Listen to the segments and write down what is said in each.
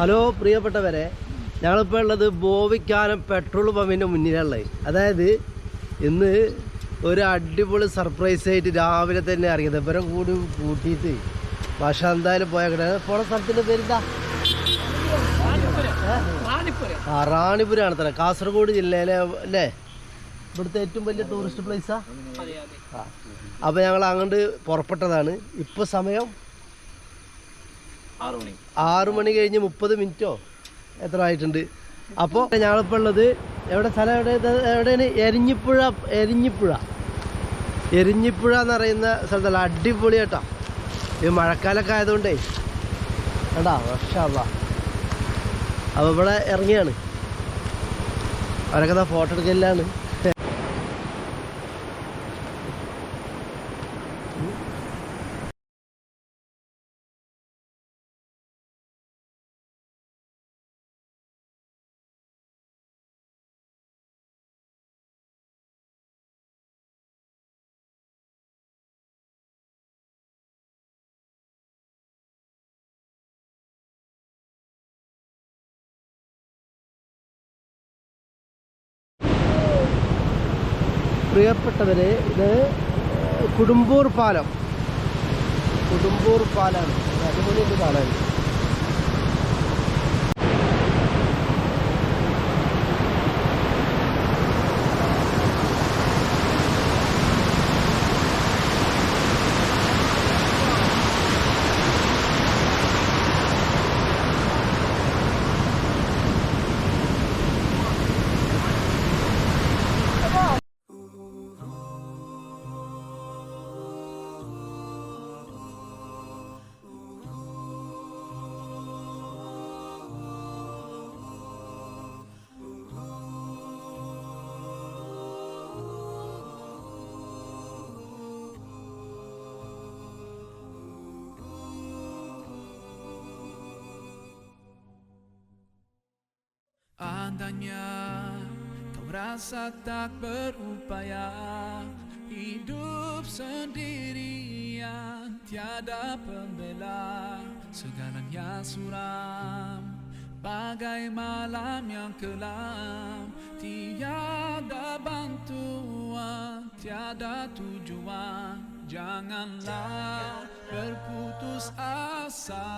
Hello പ്രിയപ്പെട്ടവരെ. ഞങ്ങളിപ്പോൾ ഉള്ളത് ബോവിക്കാനം പെട്രോൾ പമ്പിന്റെ മുന്നിലുള്ളത് അതായത് ഇന്ന് ഒരു അടിപൊളി സർപ്രൈസ് ആയിട്ട് രാവിലെ തന്നെ ഇറങ്ങിയത്. ഇവരെ കൂടി കൂട്ടിയിട്ട് പക്ഷെ എന്തായാലും പോയേക്കണേ പോണ സ്ഥലത്തിന്റെ പേരെന്താ? ആ റാണിപുരാണ് തന്നെ. കാസർഗോഡ് ജില്ലയിലെ അല്ലേ? ഇവിടുത്തെ ഏറ്റവും വലിയ ടൂറിസ്റ്റ് പ്ലേസാ ആ? അപ്പോൾ ഞങ്ങൾ അങ്ങോട്ട് പുറപ്പെട്ടതാണ്. ഇപ്പോൾ സമയം ആറു മണി കഴിഞ്ഞ് മുപ്പത് മിനിറ്റോ? എത്ര ആയിട്ടുണ്ട്? അപ്പോൾ ഞങ്ങളിപ്പോൾ ഉള്ളത് എവിടെ സ്ഥലം എവിടെ? എവിടെയാണ്? എരിഞ്ഞിപ്പുഴ എരിഞ്ഞിപ്പുഴ. എരിഞ്ഞിപ്പുഴ എന്ന് പറയുന്ന സ്ഥലത്തല്ല. അടിപൊളി കേട്ടോ. ഇത് മഴക്കാലൊക്കെ ആയതുകൊണ്ടേ. കേട്ടാ വർഷമല്ല അപ്പോൾ ഇവിടെ ഇറങ്ങിയാണ്. അവരൊക്കെ ഫോട്ടോ എടുക്കലാണ് പ്രിയപ്പെട്ടവരെ ഇത് കുടുംബൂർ പാലം. കുടുംബൂർ പാലാണ് അടിപൊളി പാലമാണ് Andanya kau rasa tak berupaya Hidup sendirian. Tiada pembela Segalanya suram. Bagai malam yang kelam Tiada bantuan, tiada tujuan. Janganlah berputus asa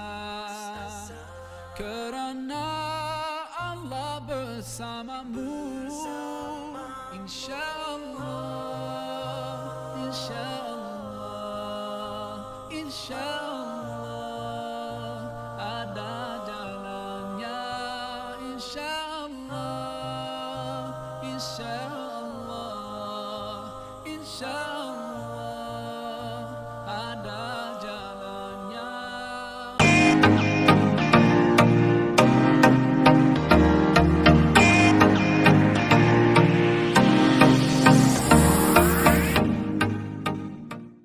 Kerana summer moon. Inshallah, inshallah, inshallah, ada jalannya. Inshallah, inshallah, inshallah.